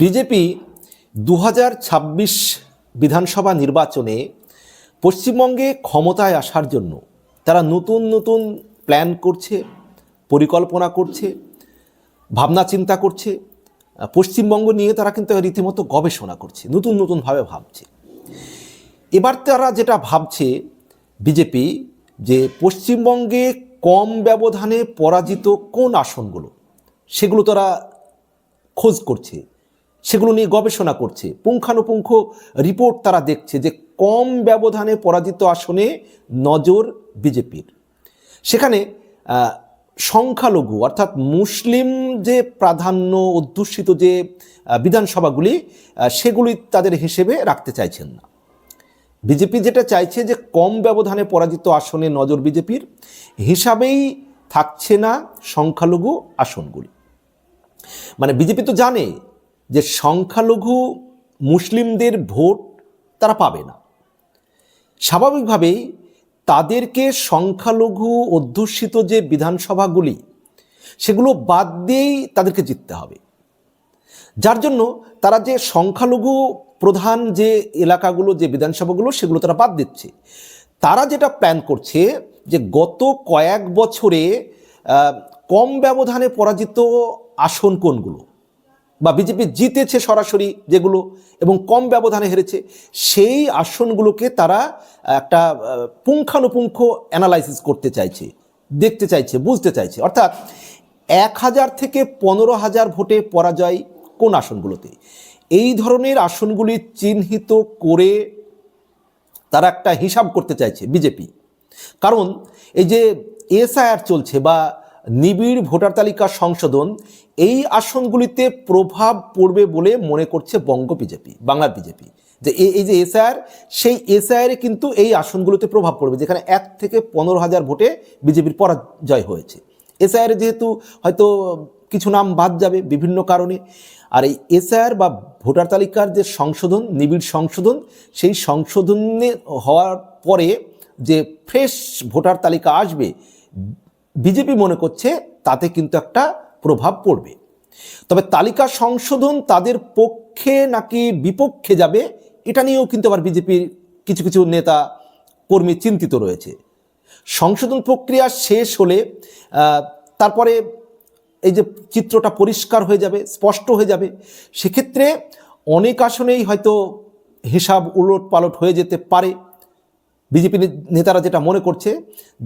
BJP দু হাজার ছাব্বিশ বিধানসভা নির্বাচনে পশ্চিমবঙ্গে ক্ষমতায় আসার জন্য তারা নতুন নতুন প্ল্যান করছে, পরিকল্পনা করছে, ভাবনা চিন্তা করছে। পশ্চিমবঙ্গ নিয়ে তারা কিন্তু রীতিমতো গবেষণা করছে, নতুন নতুনভাবে ভাবছে। এবার তারা যেটা ভাবছে বিজেপি যে পশ্চিমবঙ্গে কম ব্যবধানে পরাজিত কোন আসনগুলো, সেগুলো তারা খোঁজ করছে। সেগুলো নিয়ে গবেষণা করছে। পুঙ্খানুপুঙ্খ রিপোর্ট তারা দেখছে যে কম ব্যবধানে পরাজিত আসনে নজর বিজেপির। সেখানে সংখ্যালঘু অর্থাৎ মুসলিম যে প্রাধান্য অধ্যুষিত যে বিধানসভাগুলি সেগুলি তাদের হিসেবে রাখতে চাইছেন না। বিজেপি যেটা চাইছে যে কম ব্যবধানে পরাজিত আসনে নজর বিজেপির, হিসাবেই থাকছে না সংখ্যালঘু আসনগুলি। মানে বিজেপি তো জানে যে সংখ্যালঘু মুসলিমদের ভোট তারা পাবে না। স্বাভাবিকভাবেই তাদেরকে সংখ্যালঘু অধ্যুষিত যে বিধানসভাগুলি, সেগুলো বাদ দিয়েই তাদেরকে জিততে হবে। যার জন্য তারা যে সংখ্যালঘু প্রধান যে এলাকাগুলো, যে বিধানসভাগুলো, সেগুলো তারা বাদ দিচ্ছে। তারা যেটা প্ল্যান করছে যে গত কয়েক বছরে কম ব্যবধানে পরাজিত আসন কোনগুলো? বা বিজেপি জিতেছে সরাসরি যেগুলো এবং কম ব্যবধানে হেরেছে, সেই আসনগুলোকে তারা একটা পুঙ্খানুপুঙ্খ অ্যানালাইসিস করতে চাইছে, দেখতে চাইছে, বুঝতে চাইছে। অর্থাৎ এক হাজার থেকে পনেরো হাজার ভোটে পরাজয় কোন আসনগুলোতে? এই ধরনের আসনগুলি চিহ্নিত করে তারা একটা হিসাব করতে চাইছে বিজেপি। কারণ এই যে এসআইআর চলছে বা নিবিড় ভোটার তালিকা সংশোধন, এই আসনগুলিতে প্রভাব পড়বে বলে মনে করছে বঙ্গ বিজেপি বাংলার বিজেপি। যে এই যে এসআইআর, সেই এসআইআরে কিন্তু এই আসনগুলোতে প্রভাব পড়বে, যেখানে এক থেকে পনেরো হাজার ভোটে বিজেপির পরাজয় হয়েছে। এসআইআর যেহেতু হয়তো কিছু নাম বাদ যাবে বিভিন্ন কারণে, আর এই এসআইআর বা ভোটার তালিকার যে সংশোধন, নিবিড় সংশোধন, সেই সংশোধনে হওয়ার পরে যে ফ্রেশ ভোটার তালিকা আসবে বিজেপি মনে করছে তাতে কিন্তু একটা প্রভাব পড়বে। তবে তালিকা সংশোধন তাদের পক্ষে নাকি বিপক্ষে যাবে, এটা নিয়েও কিন্তু আবার বিজেপির কিছু কিছু নেতা কর্মী চিন্তিত রয়েছে। সংশোধন প্রক্রিয়া শেষ হলে তারপরে এই যে চিত্রটা পরিষ্কার হয়ে যাবে, স্পষ্ট হয়ে যাবে, সেক্ষেত্রে অনেক আসনেই হয়তো হিসাব উলট পালট হয়ে যেতে পারে। বিজেপি নেতারা যেটা মনে করছে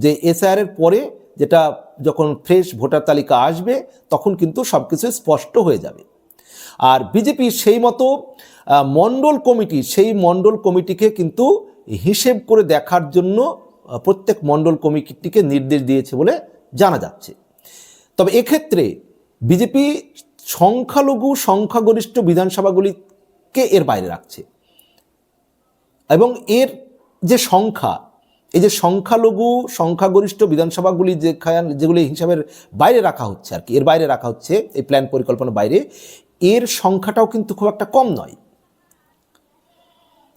যে এসআইআর এর পরে যেটা যখন ফ্রেশ ভোটার তালিকা আসবে, তখন কিন্তু সব কিছু স্পষ্ট হয়ে যাবে। আর বিজেপি সেই মতো মণ্ডল কমিটি, সেই মণ্ডল কমিটিকে কিন্তু হিসেব করে দেখার জন্য প্রত্যেক মণ্ডল কমিটিকে নির্দেশ দিয়েছে বলে জানা যাচ্ছে। তবে এক্ষেত্রে বিজেপি সংখ্যালঘু, সংখ্যাগরিষ্ঠ বিধানসভাগুলিকে এর বাইরে রাখছে। এবং এর যে সংখ্যা এই যে সংখ্যালঘু, সংখ্যাগরিষ্ঠ বিধানসভাগুলি যেখানে যেগুলি হিসাবের বাইরে রাখা হচ্ছে আর কি, এর বাইরে রাখা হচ্ছে, এই প্ল্যান পরিকল্পনার বাইরে, এর সংখ্যাটাও কিন্তু খুব একটা কম নয়।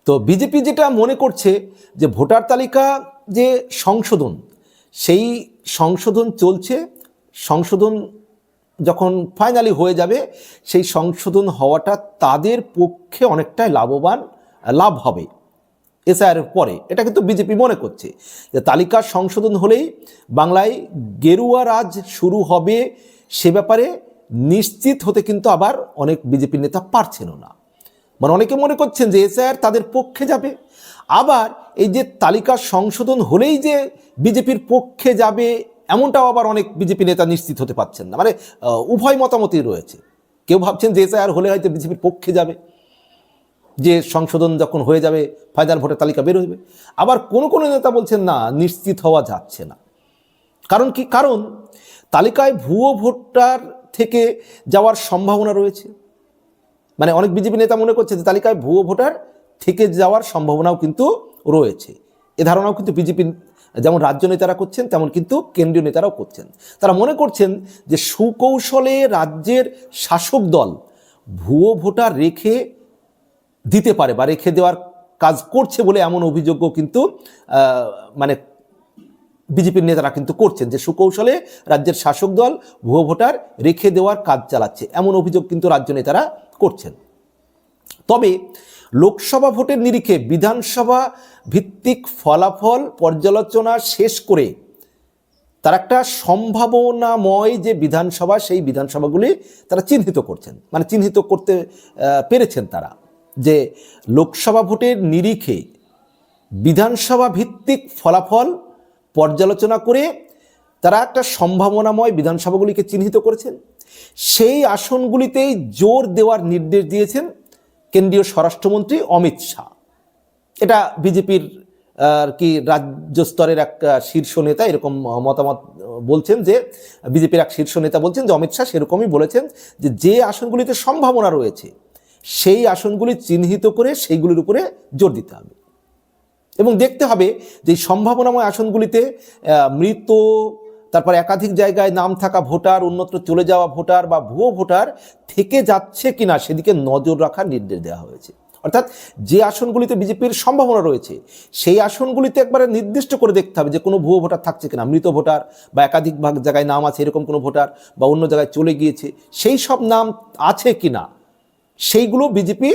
তো বিজেপি যেটা মনে করছে যে ভোটার তালিকা যে সংশোধন, সেই সংশোধন চলছে, সংশোধন যখন ফাইনালি হয়ে যাবে, সেই সংশোধন হওয়াটা তাদের পক্ষে অনেকটাই লাভবান, লাভ হবে। এসআইআর পরে। এটা কিন্তু বিজেপি মনে করছে। যে তালিকার সংশোধন হলেই বাংলায় গেরুয়া রাজ শুরু হবে সে ব্যাপারে নিশ্চিত হতে কিন্তু আবার অনেক বিজেপি নেতা পারছেনও না। মানে অনেকে মনে করছেন যে এসআইআর তাদের পক্ষে যাবে। আবার এই যে তালিকা সংশোধন হলেই যে বিজেপির পক্ষে যাবে, এমনটাও আবার অনেক বিজেপি নেতা নিশ্চিত হতে পারছেন না। মানে উভয় মতামতই রয়েছে। কেউ ভাবছেন যে এসআইআর হলে হয়তো বিজেপির পক্ষে যাবে। যে সংশোধন যখন হয়ে যাবে ফাইনাল ভোটের তালিকা বের হইবে। আবার কোন কোনো নেতা বলছেন, না, নিশ্চিত হওয়া যাচ্ছে না। কারণ কি? কারণ তালিকায় ভুয়ো ভোটার থেকে যাওয়ার সম্ভাবনা রয়েছে। মানে অনেক বিজেপি নেতা মনে করছে যে, তালিকায় ভুয়ো ভোটার থেকে যাওয়ার সম্ভাবনাও কিন্তু রয়েছে। এ ধারণাও কিন্তু বিজেপি, যেমন রাজ্য নেতারা করছেন, তেমন কিন্তু কেন্দ্রীয় নেতারাও করছেন। তারা মনে করছেন যে, সুকৌশলে রাজ্যের শাসক দল ভুয়ো ভোটার রেখে দিতে পারে বা রেখে দেওয়ার কাজ করছে বলে এমন অভিযোগও কিন্তু মানে বিজেপির নেতারা কিন্তু করছেন যে সুকৌশলে রাজ্যের শাসক দল, ভুয়ো ভোটার রেখে দেওয়ার কাজ চালাচ্ছে। এমন অভিযোগ কিন্তু রাজ্য নেতারা করছেন। তবে লোকসভা ভোটের নিরিখে বিধানসভা ভিত্তিক ফলাফল পর্যালোচনা শেষ করে তার একটা সম্ভাবনাময় যে বিধানসভা, সেই বিধানসভাগুলি তারা চিহ্নিত করছেন। মানে চিহ্নিত করতে পেরেছেন তারা। যে লোকসভা ভোটের নিরিখে বিধানসভা ভিত্তিক ফলাফল পর্যালোচনা করে তারা একটা সম্ভাবনাময় বিধানসভাগুলিকে চিহ্নিত করেছেন। সেই আসনগুলিতেই জোর দেওয়ার নির্দেশ দিয়েছেন কেন্দ্রীয় স্বরাষ্ট্রমন্ত্রী অমিত শাহ। এটা বিজেপির আর কি রাজ্য স্তরের এক শীর্ষ নেতা এরকম মতামত বলছেন যে, বিজেপির এক শীর্ষ নেতা বলছেন যে, অমিত শাহ সেরকমই বলেছেন যে যে আসনগুলিতে সম্ভাবনা রয়েছে সেই আসনগুলি চিহ্নিত করে সেইগুলির উপরে জোর দিতে হবে। এবং দেখতে হবে যে সম্ভাবনাময় আসনগুলিতে মৃত, তারপর একাধিক জায়গায় নাম থাকা ভোটার, অন্যত্র চলে যাওয়া ভোটার বা ভুয়ো ভোটার থেকে যাচ্ছে কিনা সেদিকে নজর রাখার নির্দেশ দেওয়া হয়েছে। অর্থাৎ যে আসনগুলিতে বিজেপির সম্ভাবনা রয়েছে, সেই আসনগুলিতে একবারে নির্দিষ্ট করে দেখতে হবে যে কোনো ভুয়ো ভোটার থাকছে কিনা। মৃত ভোটার বা একাধিক ভাগ জায়গায় নাম আছে এরকম কোনো ভোটার বা অন্য জায়গায় চলে গিয়েছে, সেই সব নাম আছে কিনা? সেইগুলো বিজেপি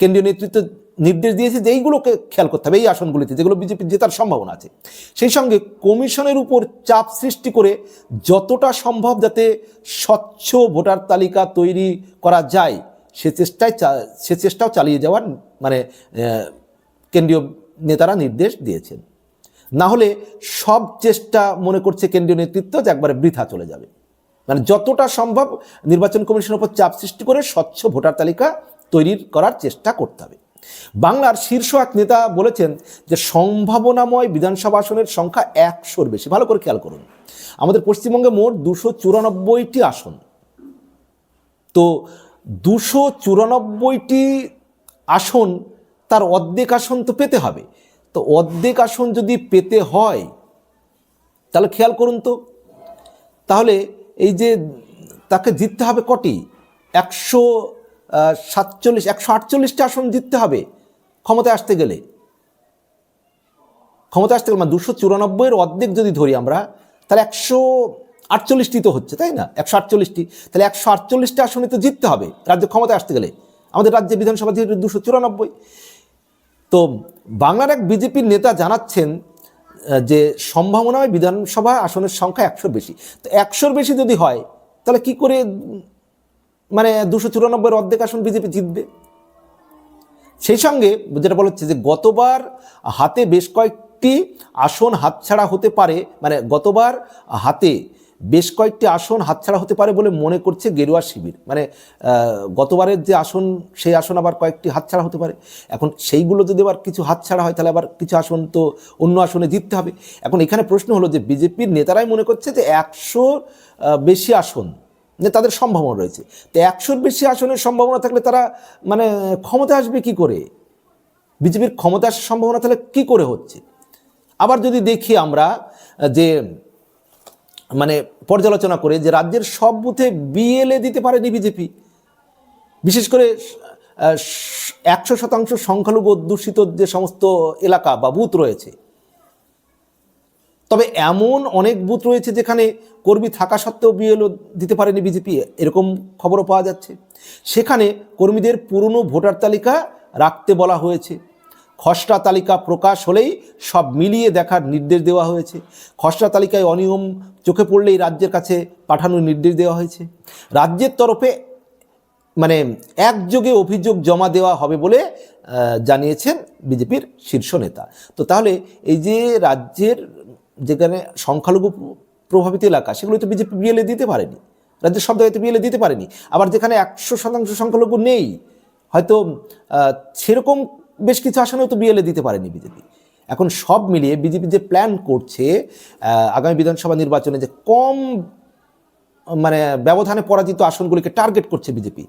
কেন্দ্রীয় নেতৃত্ব নির্দেশ দিয়েছে যে এইগুলোকে খেয়াল করতে হবে, এই আসনগুলিতে, যেগুলো বিজেপির জেতার সম্ভাবনা আছে। সেই সঙ্গে কমিশনের উপর চাপ সৃষ্টি করে যতটা সম্ভব যাতে স্বচ্ছ ভোটার তালিকা তৈরি করা যায়, সে চেষ্টায় সে চেষ্টাও চালিয়ে যাওয়ার মানে কেন্দ্রীয় নেতারা নির্দেশ দিয়েছেন। না হলে সব চেষ্টা মনে করছে কেন্দ্রীয় নেতৃত্ব যে একবারে বৃথা চলে যাবে। মানে যতটা সম্ভব নির্বাচন কমিশনের উপর চাপ সৃষ্টি করে স্বচ্ছ ভোটার তালিকা তৈরি করার চেষ্টা করতে হবে। বাংলার শীর্ষ এক নেতা বলেছেন যে সম্ভাবনাময় বিধানসভা আসনের সংখ্যা একশোর বেশি। ভালো করে খেয়াল করুন। আমাদের পশ্চিমবঙ্গে মোট দুশো চুরানব্বইটি আসন। তো দুশো চুরানব্বইটি আসন, তার অর্ধেক আসন তো পেতে হবে। তো অর্ধেক আসন যদি পেতে হয়, তাহলে খেয়াল করুন তো। তাহলে এই যে তাকে জিততে হবে কটি? একশো সাতচল্লিশ, একশো আটচল্লিশটা আসন জিততে হবে ক্ষমতায় আসতে গেলে। ক্ষমতা আসতে গেলে মানে দুশো চুরানব্বইয়ের অর্ধেক যদি ধরি আমরা, তাহলে একশো আটচল্লিশটি তো হচ্ছে, তাই না? একশো আটচল্লিশটি। তাহলে একশো আটচল্লিশটা আসনে তো জিততে হবে রাজ্য ক্ষমতায় আসতে গেলে। আমাদের রাজ্যে বিধানসভা যেহেতু দুশো চুরানব্বই। তো বাংলার এক বিজেপির নেতা জানাচ্ছেন যে সম্ভাবনা হয় বিধানসভা আসনের সংখ্যা একশোর বেশি। তো একশোর বেশি যদি হয়, তাহলে কি করে মানে দুশো চুরানব্বইয়ের অর্ধেক আসন বিজেপি জিতবে? সেই সঙ্গে যেটা বলা হচ্ছে যে গতবার হাতে বেশ কয়েকটি আসন হাতছাড়া হতে পারে মানে গতবার হাতে বেশ কয়েকটি আসন হাতছাড়া হতে পারে বলে মনে করছে গেরুয়া শিবির। মানে গতবারের যে আসন, সেই আসন আবার কয়েকটি হাতছাড়া হতে পারে। এখন সেইগুলো যদি আবার কিছু হাতছাড়া হয়, তাহলে আবার কিছু আসন তো অন্য আসনে জিততে হবে। এখন এখানে প্রশ্ন হলো যে, বিজেপির নেতারাই মনে করছে যে, একশো বেশি আসন যে তাদের সম্ভাবনা রয়েছে। তো একশোর বেশি আসনের সম্ভাবনা থাকলে তারা মানে ক্ষমতা আসবে কি করে? বিজেপির ক্ষমতা আসার সম্ভাবনা তাহলে কি করে হচ্ছে? আবার যদি দেখি আমরা যে মানে পর্যালোচনা করে যে রাজ্যের সব বুথে বিএলএ দিতে পারেনি বিজেপি বিশেষ করে একশো শতাংশ সংখ্যালঘু অধ্যুষিত যে সমস্ত এলাকা বা বুথ রয়েছে। তবে এমন অনেক বুথ রয়েছে যেখানে কর্মী থাকা সত্ত্বেও বিএলও দিতে পারেনি বিজেপি এরকম খবরও পাওয়া যাচ্ছে। সেখানে কর্মীদের পুরনো ভোটার তালিকা রাখতে বলা হয়েছে। খসড়া তালিকা প্রকাশ হলেই সব মিলিয়ে দেখার নির্দেশ দেওয়া হয়েছে। খসড়া তালিকায় অনিয়ম চোখে পড়লেই রাজ্যের কাছে পাঠানোর নির্দেশ দেওয়া হয়েছে। রাজ্যের তরফে মানে একযোগে অভিযোগ জমা দেওয়া হবে বলে জানিয়েছেন বিজেপির শীর্ষ নেতা। তো তাহলে এই যে রাজ্যের যেখানে সংখ্যালঘু প্রভাবিত এলাকা, সেগুলো তো বিজেপি বিএলএ দিতে পারেনি। রাজ্যের সব জায়গায় বিএলএ দিতে পারেনি। আবার যেখানে একশো শতাংশ সংখ্যালঘু নেই, হয়তো সেরকম বেশ কিছু আসনেও তো বিএলএ দিতে পারেনি বিজেপি। এখন সব মিলিয়ে বিজেপি যে প্ল্যান করছে আগামী বিধানসভা নির্বাচনে যে কম মানে ব্যবধানে পরাজিত আসনগুলিকে টার্গেট করছে বিজেপি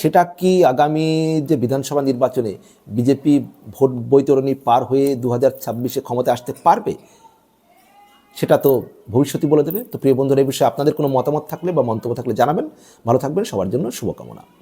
সেটা কি আগামী যে বিধানসভা নির্বাচনে বিজেপি ভোট বৈতরণী পার হয়ে দু হাজার ছাব্বিশে ক্ষমতায় আসতে পারবে? সেটা তো ভবিষ্যৎই বলে দেবে। তো প্রিয় বন্ধুরা, এই বিষয়ে আপনাদের কোনো মতামত থাকলে বা মন্তব্য থাকলে জানাবেন। ভালো থাকবেন, সবার জন্য শুভকামনা।